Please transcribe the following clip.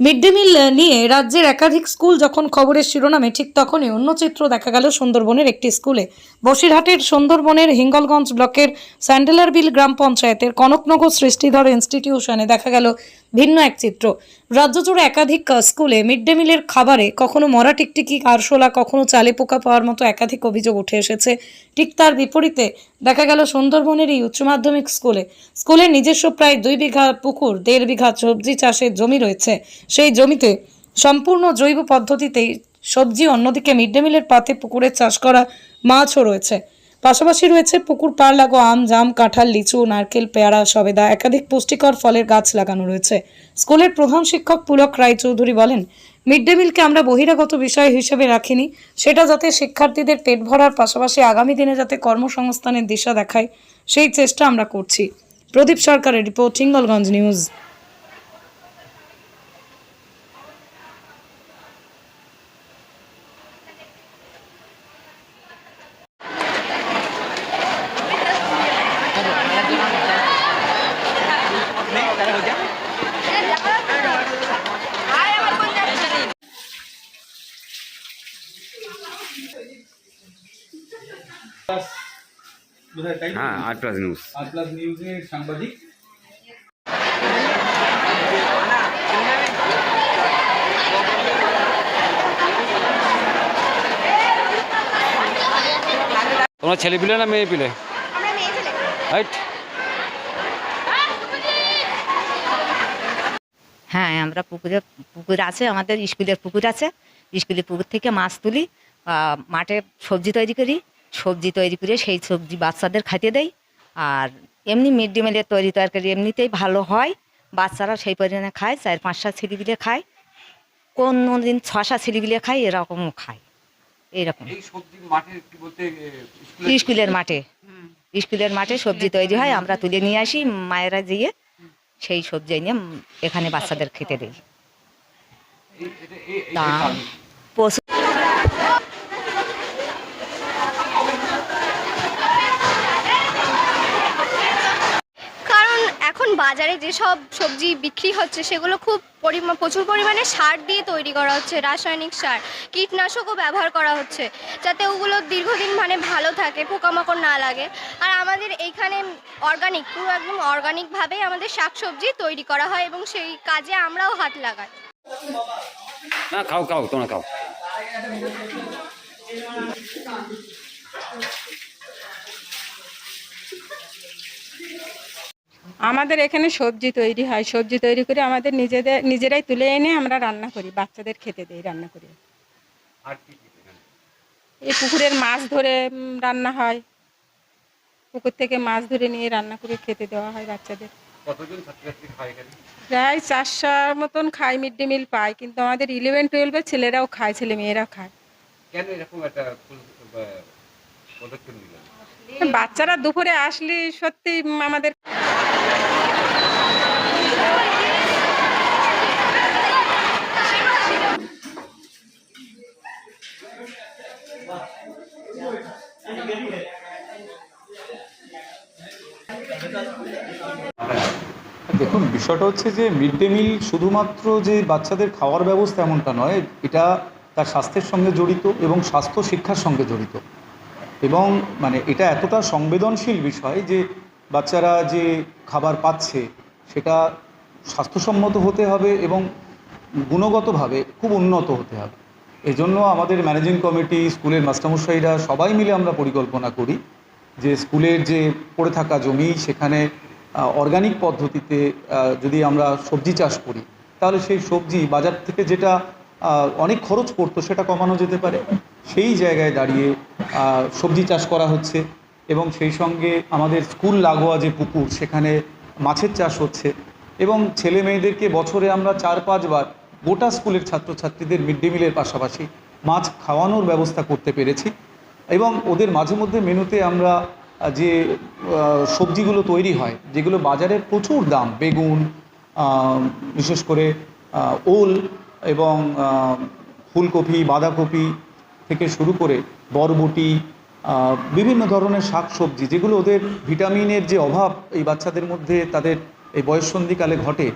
Mid day meal নিয়ে রাজ্যের একাধিক স্কুল যখন খবরের শিরোনামে, ঠিক তখনই অন্য চিত্র দেখা গেল সুন্দরবনের একটি স্কুলে। বসিরহাটের সুন্দরবনের হিঙ্গলগঞ্জ ব্লকের স্যান্ডেলারবিল গ্রাম পঞ্চায়েতের কনকনগর সৃষ্টিধর ইনস্টিটিউশনে দেখা গেল ভিন্ন এক চিত্র। রাজ্য জুড়ে একাধিক স্কুলে মিড ডে মিলের খাবারে কখনো মরা টিকটিকি আরশোলা কখনো চালে পোকা পাওয়ার মতো একাধিক অভিযোগ উঠে এসেছে। ঠিক তার বিপরীতে দেখা গেল সুন্দরবনের এই উচ্চ মাধ্যমিক স্কুলে। স্কুলের নিজস্ব প্রায় দুই বিঘা পুকুর, দেড় বিঘা সবজি চাষের জমি রয়েছে। সেই জমিতে সম্পূর্ণ জৈব পদ্ধতিতেই সবজি অন্যদিকে মিড ডে মিলের পাতে পুকুরের চাষ করা মাছও রয়েছে। পাশাপাশি রয়েছে পুকুর পাড় লাগো আম জাম, কাঁঠাল, লিচু, নারকেল, পেয়ারা, সবেদা, একাধিক পুষ্টিকর ফলের গাছ লাগানো রয়েছে। স্কুলের প্রধান শিক্ষক পুলক রায়চৌধুরী বলেন, মিড ডে মিলকে আমরা বহিরাগত বিষয় হিসেবে রাখিনি। সেটা যাতে শিক্ষার্থীদের পেট ভরার পাশাপাশি আগামী দিনে যাতে কর্মসংস্থানের দিশা দেখায়, সেই চেষ্টা আমরা করছি। প্রদীপ সরকারের রিপোর্ট, হিঙ্গলগঞ্জ নিউজ। তাই হ্যাঁ আট প্লাস নিউজ আর প্লাস নিউজের সাংবাদিক। তোমার ছেলে পিলে না মেয়ে পিলে? আমরা মেয়ে ছেলে। রাইট হ্যাঁ আমরা পুকুরে পুকুর আছে আমাদের স্কুলের পুকুর আছে। স্কুলের পুকুর থেকে মাছ তুলি মাঠে সবজি তৈরি করি। সবজি তৈরি করে সেই সবজি বাচ্চাদের খাইতে দেই। আর এমনি মিড ডে মিলের তৈরি তরকারি এমনিতেই ভালো হয়। বাচ্চারা সেই পরিমাণে খায় চার পাঁচটা ছেলেপিলে খায়। কোনো দিন ছশা ছেলেপিলে খায় এরকমও খায়। এইরকম স্কুলের মাঠে। স্কুলের মাঠে সবজি তৈরি হয় আমরা তুলে নিয়ে আসি মায়েরা দিয়ে সেই সবজি এনে উম এখানে বাচ্চাদের খেতে দিই। দাম পশু বাজারে যেসব সবজি বিক্রি হচ্ছে, সেগুলো খুব পরিমা, প্রচুর পরিমাণে সার দিয়ে তৈরি করা হচ্ছে, রাসায়নিক সার, কীটনাশকও ব্যবহার করা হচ্ছে, যাতে ওগুলো দীর্ঘদিন মানে ভালো থাকে, পোকামাকড় না লাগে। আর আমাদের এইখানে অর্গানিক পুরো একদম অর্গানিকভাবেই আমাদের শাকসবজি তৈরি করা হয় এবং সেই কাজে আমরাও হাত লাগাই। না, খাও খাও, তোমরা খাও। আমাদের এখানে সবজি তৈরি হয় সবজি তৈরি করে আমাদের নিজেদের নিজেরাই তুলে এনে আমরা রান্না করি বাচ্চাদের খেতে দিই রান্না করি। এই পুকুরের মাছ ধরে রান্না হয়। পুকুর থেকে মাছ ধরে নিয়ে রান্না করে খেতে দেওয়া হয় বাচ্চাদের। প্রায় চারশোর মতন খায় মিড ডে মিল পায় কিন্তু আমাদের ইলেভেন টুয়েলভের ছেলেরাও খায় ছেলে মেয়েরাও খায়। কেন এরকম একটা বাচ্চারা দুপুরে আসলে সত্যি আমাদের দেখুন, বিষয়টা হচ্ছে যে মিড ডে মিল শুধুমাত্র যে বাচ্চাদের খাওয়ার ব্যবস্থা এমনটা নয়, এটা তার স্বাস্থ্যের সঙ্গে জড়িত এবং স্বাস্থ্য শিক্ষার সঙ্গে জড়িত। এবং মানে এটা এতটা সংবেদনশীল বিষয় যে বাচ্চারা যে খাবার পাচ্ছে, সেটা স্বাস্থ্যসম্মত হতে হবে এবং গুণগতভাবে খুব উন্নত হতে হবে। এজন্য আমাদের ম্যানেজিং কমিটি, স্কুলের মাস্টারমশাইরা সবাই মিলে আমরা পরিকল্পনা করি যে স্কুলের যে পড়ে থাকা জমি, সেখানে অর্গানিক পদ্ধতিতে যদি আমরা সবজি চাষ করি, তাহলে সেই সবজি বাজার থেকে যেটা অনেক খরচ পড়তো, সেটা কমানো যেতে পারে। সেই জায়গায় দাঁড়িয়ে সবজি চাষ করা হচ্ছে। এবং সেই সঙ্গে আমাদের স্কুল লাগোয়া যে পুকুর, সেখানে মাছের চাষ হচ্ছে এবং ছেলে মেয়েদেরকে বছরে আমরা চার পাঁচবার গোটা স্কুলের ছাত্রছাত্রীদের মিড ডে মিলের পাশাপাশি মাছ খাওয়ানোর ব্যবস্থা করতে পেরেছি এবং ওদের মাঝে মধ্যে মেনুতে আমরা যে সবজিগুলো তৈরি হয়, যেগুলো বাজারে প্রচুর দাম, বেগুন বিশেষ করে ওল এবং ফুলকপি, বাঁধাকপি থেকে শুরু করে বরবটি বিভিন্ন ধরনের শাকসবজি, যেগুলো ওদের ভিটামিনের যে অভাব এই বাচ্চাদের মধ্যে তাদের এই বয়ঃসন্ধিকালে ঘটে